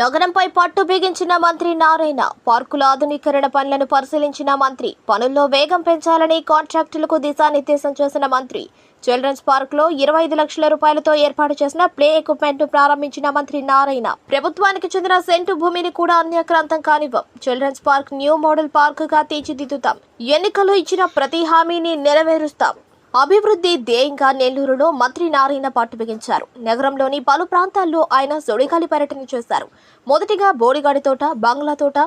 నగరంపై పట్టు బిగించిన మంత్రి నారాయణ పార్కుల ఆధునీకరణ పనులను పరిశీలించిన మంత్రి పనుల్లో వేగం పెంచాలని కాంట్రాక్టులకు దిశానిర్దేశం చేసిన మంత్రి చిల్డ్రన్స్ పార్క్లో ఇరవై ఐదు లక్షల రూపాయలతో ఏర్పాటు చేసిన ప్లే ఎక్విప్మెంట్ను ప్రారంభించిన మంత్రి నారాయణ. ప్రభుత్వానికి చెందిన సెంటు భూమిని కూడా అన్యాక్రాంతం కానివ్వం. చిల్డ్రన్స్ పార్క్ న్యూ మోడల్ పార్క్గా తీర్చిదిద్దుతాం. ఎన్నికలు ఇచ్చిన ప్రతి హామీని నెరవేరుస్తాం. అభివృద్ధి ధ్యేయంగా నెల్లూరులో మంత్రి నారాయణ పట్టు బిగించారు. నగరంలోని పలు ప్రాంతాల్లో ఆయన సుడిగాలి పర్యటన చేశారు. మొదటిగా బోడిగాడి తోట బంగ్లా తోట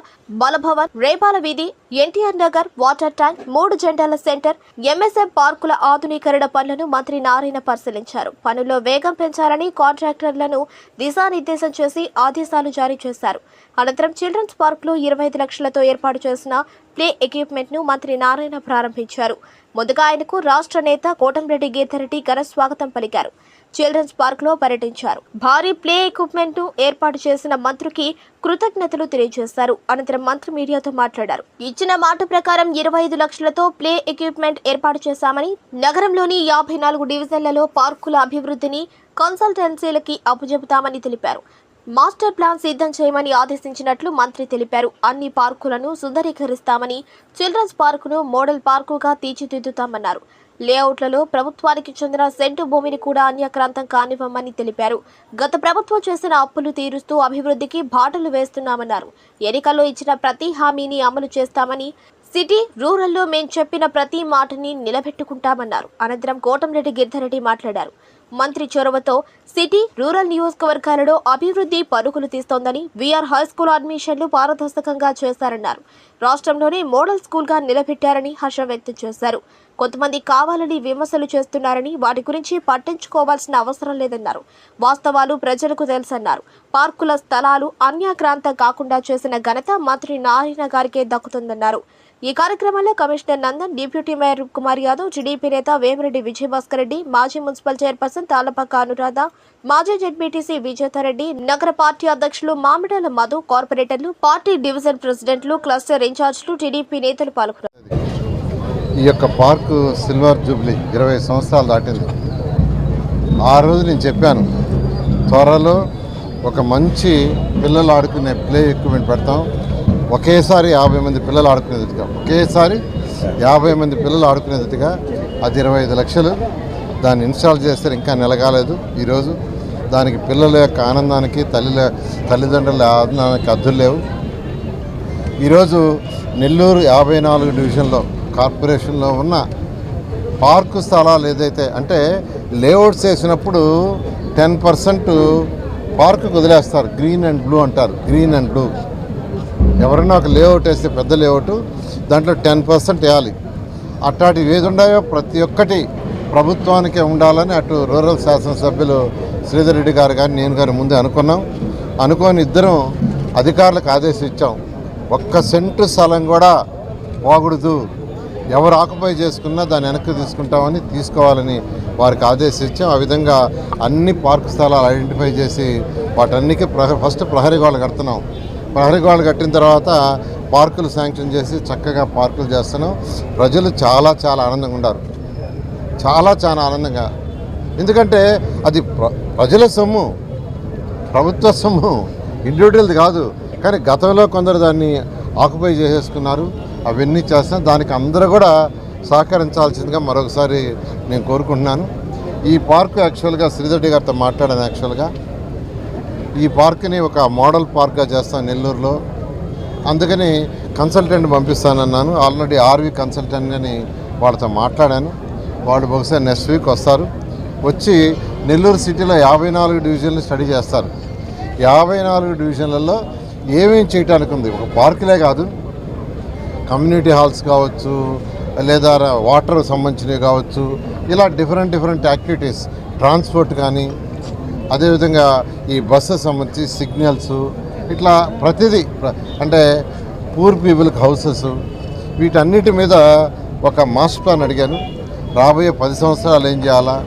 బలభవన్ రేపాల వీధి ఎన్టీఆర్ నగర్ వాటర్ ట్యాంక్ మూడు జెండాల సెంటర్ ఎంఎస్ఎం పార్కుల ఆధునీకరణ పనులను మంత్రి నారాయణ పరిశీలించారు. పనుల్లో వేగం పెంచాలని కాంట్రాక్టర్లను దిశానిర్దేశం చేసి ఆదేశాలు జారీ చేశారు. అనంతరం చిల్డ్రన్స్ పార్క్లో ఇరవై ఐదు లక్షలతో ఏర్పాటు చేసిన ప్లే ఎక్విప్మెంట్ను మంత్రి నారాయణ ప్రారంభించారు. ముందుగా ఆయనకు రాష్ట్ర నేత కోటంరెడ్డి గీతారెడ్డి ఘన స్వాగతం పలికారు. చిల్డ్రన్స్ పార్క్లో పర్యటించారు. భారీ ప్లే ఎక్విప్మెంట్ ఏర్పాటు చేసిన మంత్రికి కృతజ్ఞతలు తెలియజేశారు. అనంతరం మంత్రి మీడియాతో మాట్లాడారు. ఇచ్చిన మాట ప్రకారం ఇరవై ఐదు లక్షలతో ప్లే ఎక్విప్మెంట్ ఏర్పాటు చేశామని నగరంలోని యాభై నాలుగు డివిజన్లలో పార్కుల అభివృద్ధిని కన్సల్టెన్సీలకి అప్పజెపుతామని తెలిపారు. మాస్టర్ ప్లాన్ సిద్ధం చేయమని ఆదేశించినట్లు మంత్రి తెలిపారు. అన్ని పార్కులను సుందరీకరిస్తామని చిల్డ్రన్స్ పార్కును మోడల్ పార్కుగా తీర్చిదిద్దుతామన్నారు. లేఅవుట్లలో ప్రభుత్వానికి చెందిన సెంటు భూమిని కూడా అన్యక్రాంతం కానివ్వమని తెలిపారు. గత ప్రభుత్వం చేసిన అప్పులు తీరుస్తూ అభివృద్ధికి బాటలు వేస్తున్నామన్నారు. ఎన్నికల్లో ఇచ్చిన ప్రతి హామీని అమలు చేస్తామని సిటీ రూరల్లో మేం చెప్పిన ప్రతి మాటని నిలబెట్టుకుంటామన్నారు. అనంతరం కోటంరెడ్డి గిరిధరెడ్డి మాట్లాడారు. మంత్రి చొరవతో సిటీ రూరల్ నియోజకవర్గాలలో అభివృద్ధి పరుగులు తీస్తోందని వీఆర్ హై స్కూల్ అడ్మిషన్లు పారదర్శకంగా చేశారన్నారు. రాష్ట్రంలోనే మోడల్ స్కూల్గా నిలబెట్టారని హర్షం వ్యక్తం చేశారు. కొంతమంది కావాలని విమర్శలు చేస్తున్నారని వాటి గురించి పట్టించుకోవాల్సిన అవసరం లేదన్నారు. వాస్తవాలు ప్రజలకు తెలుసన్నారు. పార్కుల స్థలాలు అన్యాక్రాంత కాకుండా చేసిన ఘనత మంత్రి నారాయణ గారికే దక్కుతుందన్నారు. ఈ కార్యక్రమంలో commissioner Nandan deputy mayor Kumar Yadav TDP నేత వేమిరెడ్డి విజయభాస్కర్ రెడ్డి మాజీ మున్సిపల్ చైర్పర్సన్ తాళ్ళపక్క అనురాధ మాజీ జెడ్పీటీసీ విజేతారెడ్డి నగర పార్టీ అధ్యక్షులు మామిడాల మధు కార్పొరేటర్లు పార్టీ డివిజన్ ప్రెసిడెంట్లు క్లస్టర్ ఇన్ఛార్జ్లు టీడీపీ నేతలు పాల్గొన్నారు. ఈ యొక్క పార్కు సిల్వర్ జూబ్లీ ఇరవై సంవత్సరాలు దాటింది. ఆ రోజు నేను చెప్పాను త్వరలో ఒక మంచి పిల్లలు ఆడుకునే ప్లే ఎక్విప్మెంట్ పెడతాం. ఒకేసారి యాభై మంది పిల్లలు ఆడుకునేదిగా ఒకేసారి యాభై మంది పిల్లలు ఆడుకునేదిగా అది ఇరవై ఐదు లక్షలు. దాన్ని ఇన్స్టాల్ చేస్తే ఇంకా నిలగాలేదు ఈరోజు. దానికి పిల్లల యొక్క ఆనందానికి తల్లి తల్లిదండ్రుల ఆనందానికి అద్దులు లేవు. ఈరోజు నెల్లూరు యాభై నాలుగు డివిజన్లో కార్పొరేషన్లో ఉన్న పార్కు స్థలాలు ఏదైతే అంటే లేఅవుట్స్ వేసినప్పుడు టెన్ పర్సెంట్ పార్కు వదిలేస్తారు. గ్రీన్ అండ్ బ్లూ అంటారు. Green and blue. ఎవరైనా ఒక లేఅవుట్ వేస్తే పెద్ద లేఅవుట్ దాంట్లో టెన్ పర్సెంట్ వేయాలి. అట్లాంటివి ఏది ఉన్నాయో ప్రతి ఒక్కటి ప్రభుత్వానికే ఉండాలని అటు రూరల్ శాసనసభ్యులు శ్రీధర్ రెడ్డి గారు కానీ నేను గారు ముందే అనుకున్నాం. అనుకొని ఇద్దరం అధికారులకు ఆదేశించాం ఒక్క సెంటు స్థలం కూడా పోకూడదు. ఎవరు ఆకుపై చేసుకున్నా దాన్ని వెనక్కి తీసుకుంటామని తీసుకోవాలని వారికి ఆదేశించాం ఆ విధంగా అన్ని పార్క్ స్థలాలు ఐడెంటిఫై చేసి వాటన్నికి ప్రహ ఫస్ట్ ప్రహరీ గోడలు కడుతున్నాం. ప్రహరీ గోడలు కట్టిన తర్వాత పార్కులు శాంక్షన్ చేసి చక్కగా పార్కులు చేస్తున్నాం. ప్రజలు చాలా చాలా ఆనందంగా ఉన్నారు. చాలా చాలా ఆనందంగా. ఎందుకంటే అది ప్ర- ప్రజల సొమ్ము. ప్రభుత్వ సొమ్ము. ఇండివిజువల్ది కాదు. కానీ గతంలో కొందరు దాన్ని ఆక్యుపై చేసేసుకున్నారు. అవన్నీ చేస్తున్నా దానికి అందరూ కూడా సహకరించాల్సిందిగా మరొకసారి నేను కోరుకుంటున్నాను. ఈ పార్కు యాక్చువల్గా శ్రీధర్ గారితో మాట్లాడాను యాక్చువల్గా. ఈ పార్క్ని ఒక మోడల్ పార్క్గా చేస్తాను నెల్లూరులో. అందుకని కన్సల్టెంట్ పంపిస్తానన్నాను. ఆల్రెడీ ఆర్వి కన్సల్టెంట్ అని వాళ్ళతో మాట్లాడాను. వాళ్ళు బహుశా నెక్స్ట్ వీక్ వస్తారు. వచ్చి నెల్లూరు సిటీలో యాభై నాలుగు డివిజన్లు స్టడీ చేస్తారు. యాభై నాలుగు డివిజన్లలో ఏమేం చేయడానికి ఉంది? ఒక పార్కులే కాదు. కమ్యూనిటీ హాల్స్ కావచ్చు లేదా వాటర్ సంబంధించినవి కావచ్చు. ఇలా డిఫరెంట్ డిఫరెంట్ యాక్టివిటీస్ ట్రాన్స్పోర్ట్ కానీ అదేవిధంగా ఈ బస్సెస్ సంబంధించి సిగ్నల్స్ ఇట్లా ప్రతిదీ అంటే పూర్ పీపుల్కి హౌసెస్ వీటన్నిటి మీద ఒక మాస్టర్ ప్లాన్ అడిగాను. రాబోయే పది సంవత్సరాలు ఏం చేయాలా?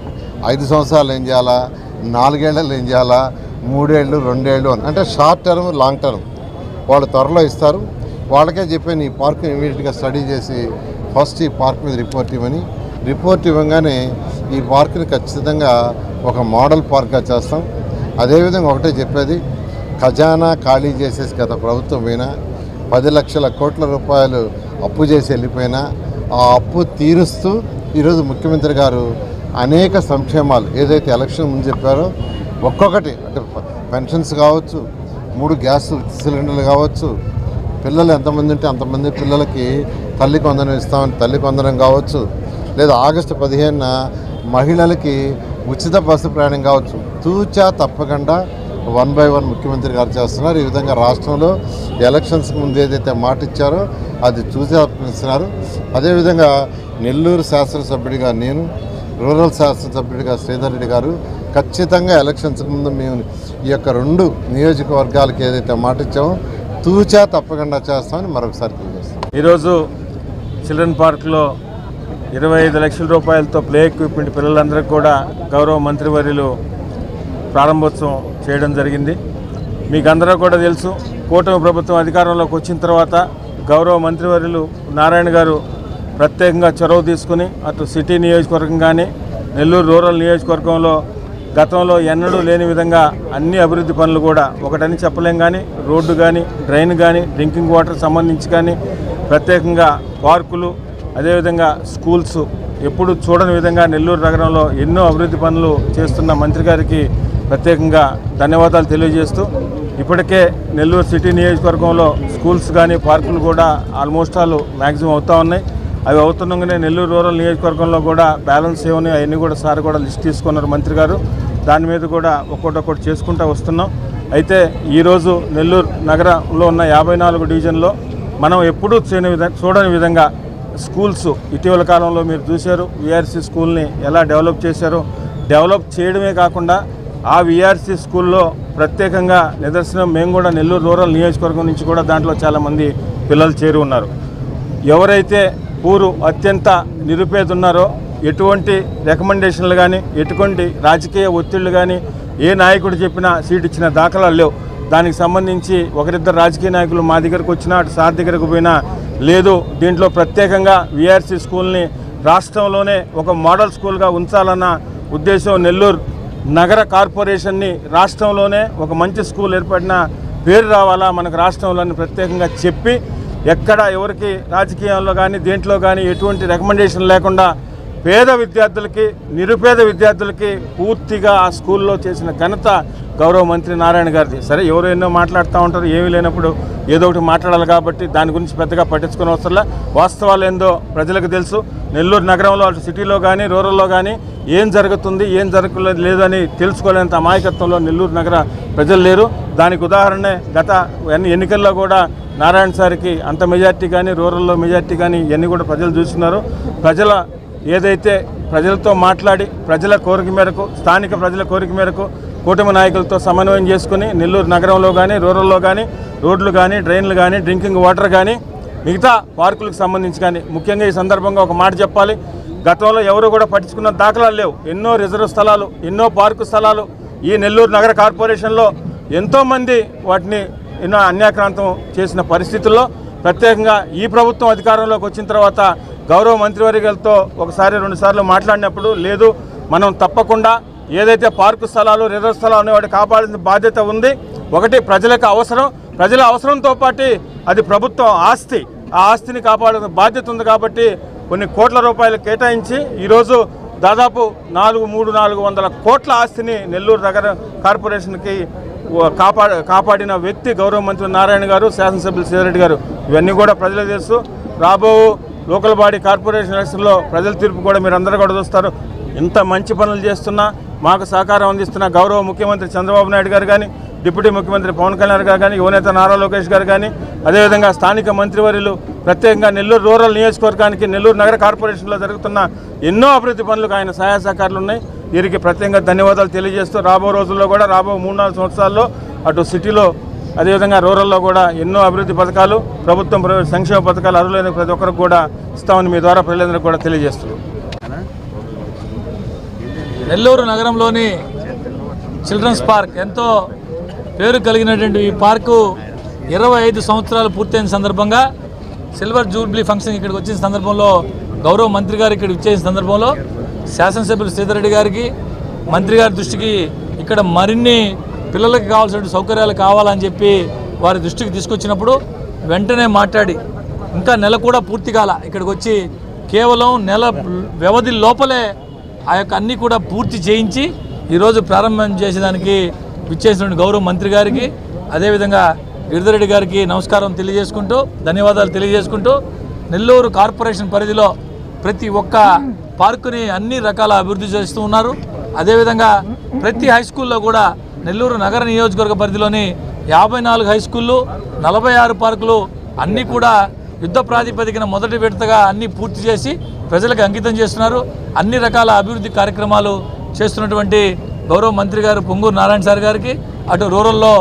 ఐదు సంవత్సరాలు ఏం చేయాలా? నాలుగేళ్ళు ఏం చేయాలా? మూడేళ్ళు రెండేళ్ళు అని. అంటే షార్ట్ టర్మ్ లాంగ్ టర్మ్. వాళ్ళు త్వరలో ఇస్తారు. వాళ్ళకే చెప్పాను ఈ పార్క్ ఇమీడియట్గా స్టడీ చేసి ఫస్ట్ ఈ పార్క్ మీద రిపోర్ట్ ఇవ్వని. రిపోర్ట్ ఇవ్వగానే ఈ పార్క్ని ఖచ్చితంగా ఒక మోడల్ పార్క్గా చేస్తాం. అదేవిధంగా ఒకటే చెప్పేది ఖజానా ఖాళీ చేసేసి గత ప్రభుత్వం పోయినా పది లక్షల కోట్ల రూపాయలు అప్పు చేసి వెళ్ళిపోయినా ఆ అప్పు తీరుస్తూ ఈరోజు ముఖ్యమంత్రి గారు అనేక సంక్షేమాలు ఏదైతే ఎలక్షన్ ముందు చెప్పారో ఒక్కొక్కటి అంటే పెన్షన్స్ కావచ్చు మూడు గ్యాస్ సిలిండర్లు కావచ్చు పిల్లలు ఎంతమంది ఉంటే అంతమంది పిల్లలకి తల్లి కొందరం ఇస్తామని తల్లి కొందరం కావచ్చు లేదా ఆగస్టు పదిహేనున మహిళలకి ఉచిత బస్సు ప్రయాణం కావచ్చు. తూచా తప్పకుండా వన్ బై వన్ ముఖ్యమంత్రి గారు చేస్తున్నారు. ఈ విధంగా రాష్ట్రంలో ఎలక్షన్స్కి ముందు ఏదైతే మాట ఇచ్చారో అది చూసి అర్పిస్తున్నారు అదేవిధంగా నెల్లూరు శాసనసభ్యుడిగా నేను రూరల్ శాసనసభ్యుడిగా శ్రీధర్ రెడ్డి గారు ఖచ్చితంగా ఎలక్షన్స్ ముందు మేము ఈ యొక్క రెండు నియోజకవర్గాలకు ఏదైతే మాట ఇచ్చామో తూచా తప్పకుండా చేస్తామని మరొకసారి తెలియజేస్తాం ఈరోజు చిల్డ్రన్ పార్క్లో ఇరవై ఐదు లక్షల రూపాయలతో ప్లే ఎక్విప్మెంట్ పిల్లలందరికీ కూడా గౌరవ మంత్రివర్యులు ప్రారంభోత్సవం చేయడం జరిగింది. మీకు అందరూ కూడా తెలుసు కూటమి ప్రభుత్వం అధికారంలోకి వచ్చిన తర్వాత గౌరవ మంత్రివర్యులు నారాయణ గారు ప్రత్యేకంగా చొరవ తీసుకుని అటు సిటీ నియోజకవర్గం కానీ నెల్లూరు రూరల్ నియోజకవర్గంలో గతంలో ఎన్నడూ లేని విధంగా అన్ని అభివృద్ధి పనులు కూడా ఒకటని చెప్పలేం కానీ రోడ్డు కానీ డ్రైన్ కానీ డ్రింకింగ్ వాటర్ సంబంధించి కానీ ప్రత్యేకంగా పార్కులు అదేవిధంగా స్కూల్స్ ఎప్పుడు చూడని విధంగా నెల్లూరు నగరంలో ఎన్నో అభివృద్ధి పనులు చేస్తున్న మంత్రి గారికి ప్రత్యేకంగా ధన్యవాదాలు తెలియజేస్తూ ఇప్పటికే నెల్లూరు సిటీ నియోజకవర్గంలో స్కూల్స్ కానీ పార్కులు కూడా ఆల్మోస్ట్ ఆల్ మ్యాక్సిమం అవుతూ ఉన్నాయి. అవి అవుతుండగానే నెల్లూరు రూరల్ నియోజకవర్గంలో కూడా బ్యాలెన్స్ ఏమని అవన్నీ కూడా సార్ కూడా లిస్ట్ తీసుకున్నారు మంత్రి గారు. దాని మీద కూడా ఒక్కొక్కటి చేసుకుంటూ వస్తున్నాం. అయితే ఈరోజు నెల్లూరు నగరంలో ఉన్న యాభై నాలుగు డివిజన్లో మనం ఎప్పుడూ చేయని విధంగా చూడని విధంగా స్కూల్స్ ఇటీవల కాలంలో మీరు చూశారు విఆర్సీ స్కూల్ని ఎలా డెవలప్ చేశారో. డెవలప్ చేయడమే కాకుండా ఆ విఆర్సీ స్కూల్లో ప్రత్యేకంగా నిదర్శనం మేము కూడా నెల్లూరు రూరల్ నియోజకవర్గం నుంచి కూడా దాంట్లో చాలామంది పిల్లలు చేరి ఉన్నారు. ఎవరైతే ఊరు అత్యంత నిరుపేద ఉన్నారో ఎటువంటి రికమెండేషన్లు కానీ ఎటువంటి రాజకీయ ఒత్తిళ్ళు కానీ ఏ నాయకుడు చెప్పినా సీట్ ఇచ్చిన దాఖలాలు లేవు. దానికి సంబంధించి ఒకరిద్దరు రాజకీయ నాయకులు మా దగ్గరకు వచ్చినా అటు సార్ దగ్గరకు పోయినా లేదు దీంట్లో ప్రత్యేకంగా విఆర్సీ స్కూల్ని రాష్ట్రంలోనే ఒక మోడల్ స్కూల్గా ఉంచాలన్న ఉద్దేశం నెల్లూరు నగర కార్పొరేషన్ని రాష్ట్రంలోనే ఒక మంచి స్కూల్ ఏర్పడిన పేరు రావాలా మనకు రాష్ట్రంలోని ప్రత్యేకంగా చెప్పి ఎక్కడ ఎవరికి రాజకీయాల్లో కానీ దేంట్లో కానీ ఎటువంటి రికమెండేషన్ లేకుండా పేద విద్యార్థులకి నిరుపేద విద్యార్థులకి పూర్తిగా ఆ స్కూల్లో చేసిన ఘనత గౌరవ మంత్రి నారాయణ గారిది. సరే ఎవరు ఎన్నో మాట్లాడుతూ ఉంటారు ఏమీ లేనప్పుడు ఏదో ఒకటి మాట్లాడాలి కాబట్టి దాని గురించి పెద్దగా పట్టించుకునే అవసరంలా వాస్తవాలు ఏందో ప్రజలకు తెలుసు. నెల్లూరు నగరంలో అటు సిటీలో కానీ రూరల్లో కానీ ఏం జరుగుతుంది ఏం జరగలేదు లేదని తెలుసుకోలేనంత అమాయకత్వంలో నెల్లూరు నగర ప్రజలు లేరు. దానికి ఉదాహరణే గత ఎన్ని ఎన్నికల్లో కూడా నారాయణ సార్కి అంత మెజార్టీ కానీ రూరల్లో మెజార్టీ కానీ ఇవన్నీ కూడా ప్రజలు చూస్తున్నారు. ప్రజల ఏదైతే ప్రజలతో మాట్లాడి ప్రజల కోరిక మేరకు స్థానిక ప్రజల కోరిక మేరకు కూటమి నాయకులతో సమన్వయం చేసుకుని నెల్లూరు నగరంలో కానీ రూరల్లో కానీ రోడ్లు కానీ డ్రైన్లు కానీ డ్రింకింగ్ వాటర్ కానీ మిగతా పార్కులకు సంబంధించి కానీ. ముఖ్యంగా ఈ సందర్భంగా ఒక మాట చెప్పాలి. గతంలో ఎవరు కూడా పట్టించుకున్న దాఖలాలు లేవు. ఎన్నో రిజర్వ్ స్థలాలు ఎన్నో పార్కు స్థలాలు. ఈ నెల్లూరు నగర కార్పొరేషన్లో ఎంతోమంది వాటిని ఎన్నో అన్యాక్రాంతం చేసిన పరిస్థితుల్లో ప్రత్యేకంగా ఈ ప్రభుత్వం అధికారంలోకి వచ్చిన తర్వాత గౌరవ మంత్రివర్గాలతో ఒకసారి రెండుసార్లు మాట్లాడినప్పుడు లేదు మనం తప్పకుండా ఏదైతే పార్కు స్థలాలు రిజర్వ్ స్థలాలు ఉన్నాయి వాటి కాపాడాల్సిన బాధ్యత ఉంది. ఒకటి ప్రజలకు అవసరం. ప్రజల అవసరంతో పాటు అది ప్రభుత్వం ఆస్తి. ఆ ఆస్తిని కాపాడే బాధ్యత ఉంది కాబట్టి కొన్ని కోట్ల రూపాయలు కేటాయించి ఈరోజు దాదాపు నాలుగు మూడు నాలుగు వందల కోట్ల ఆస్తిని నెల్లూరు నగర కార్పొరేషన్కి కాపా కాపాడిన వ్యక్తి గౌరవ మంత్రి నారాయణ గారు శాసనసభ్యులు సీరెడ్డి గారు. ఇవన్నీ కూడా ప్రజలు తెలుసు. రాబో లోకల్ బాడీ కార్పొరేషన్ ఎలక్షన్లో ప్రజల తీర్పు కూడా మీరు అందరూ కూడా చూస్తారు. ఇంత మంచి పనులు చేస్తున్నా మాకు సహకారం అందిస్తున్న గౌరవ ముఖ్యమంత్రి చంద్రబాబు నాయుడు గారు కానీ డిప్యూటీ ముఖ్యమంత్రి పవన్ కళ్యాణ్ గారు కానీ యువనేత నారా లోకేష్ గారు కానీ అదేవిధంగా స్థానిక మంత్రివర్యులు ప్రత్యేకంగా నెల్లూరు రూరల్ నియోజకవర్గానికి నెల్లూరు నగర కార్పొరేషన్లో జరుగుతున్న ఎన్నో అభివృద్ధి పనులకు ఆయన సహాయ సహకారాలు ఉన్నాయి. వీరికి ప్రత్యేకంగా ధన్యవాదాలు తెలియజేస్తూ రాబో రోజుల్లో కూడా రాబో మూడు నాలుగు సంవత్సరాల్లో అటు సిటీలో అదేవిధంగా రూరల్లో కూడా ఎన్నో అభివృద్ధి పథకాలు ప్రభుత్వం సంక్షేమ పథకాలు అర్హులైన ప్రతి ఒక్కరికి కూడా ఇస్తామని మీ ద్వారా ప్రజలందరికీ కూడా తెలియజేస్తున్నాం. నెల్లూరు నగరంలోని చిల్డ్రన్స్ పార్క్ ఎంతో పేరు కలిగినటువంటి ఈ పార్కు ఇరవై ఐదు సంవత్సరాలు పూర్తయిన సందర్భంగా సిల్వర్ జూబ్లీ ఫంక్షన్ ఇక్కడికి వచ్చిన సందర్భంలో గౌరవ మంత్రి గారు ఇక్కడికి వచ్చేసిన సందర్భంలో శాసనసభ్యులు సీతారెడ్డి గారికి మంత్రి గారి దృష్టికి ఇక్కడ మరిన్ని పిల్లలకి కావాల్సిన సౌకర్యాలు కావాలని చెప్పి వారి దృష్టికి తీసుకొచ్చినప్పుడు వెంటనే మాట్లాడి ఇంకా నెల కూడా పూర్తి కాల ఇక్కడికి వచ్చి కేవలం నెల వ్యవధి లోపలే ఆ యొక్క అన్నీ కూడా పూర్తి చేయించి ఈరోజు ప్రారంభం చేసేదానికి విచ్చేసినటువంటి గౌరవ మంత్రి గారికి అదేవిధంగా గిరిధరెడ్డి గారికి నమస్కారం తెలియజేసుకుంటూ ధన్యవాదాలు తెలియజేసుకుంటూ నెల్లూరు కార్పొరేషన్ పరిధిలో ప్రతి ఒక్క పార్కుని అన్ని రకాల అభివృద్ధి చేస్తూ ఉన్నారు. అదేవిధంగా ప్రతి హై స్కూల్లో కూడా నెల్లూరు నగర నియోజకవర్గ పరిధిలోని యాభై నాలుగు హై స్కూళ్ళు నలభై ఆరు పార్కులు అన్నీ కూడా యుద్ధ ప్రాతిపదికన మొదటి విడతగా అన్నీ పూర్తి చేసి ప్రజలకు అంకితం చేస్తున్నారు. అన్ని రకాల అభివృద్ధి కార్యక్రమాలు చేస్తున్నటువంటి గౌరవ మంత్రి గారు పొంగూరు నారాయణ సార్ గారికి అటు రూరల్లో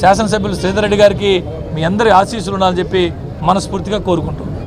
శాసనసభ్యులు శ్రీధర్ రెడ్డి గారికి మీ అందరి ఆశీస్సులు ఉండాలని చెప్పి మనస్ఫూర్తిగా కోరుకుంటున్నాను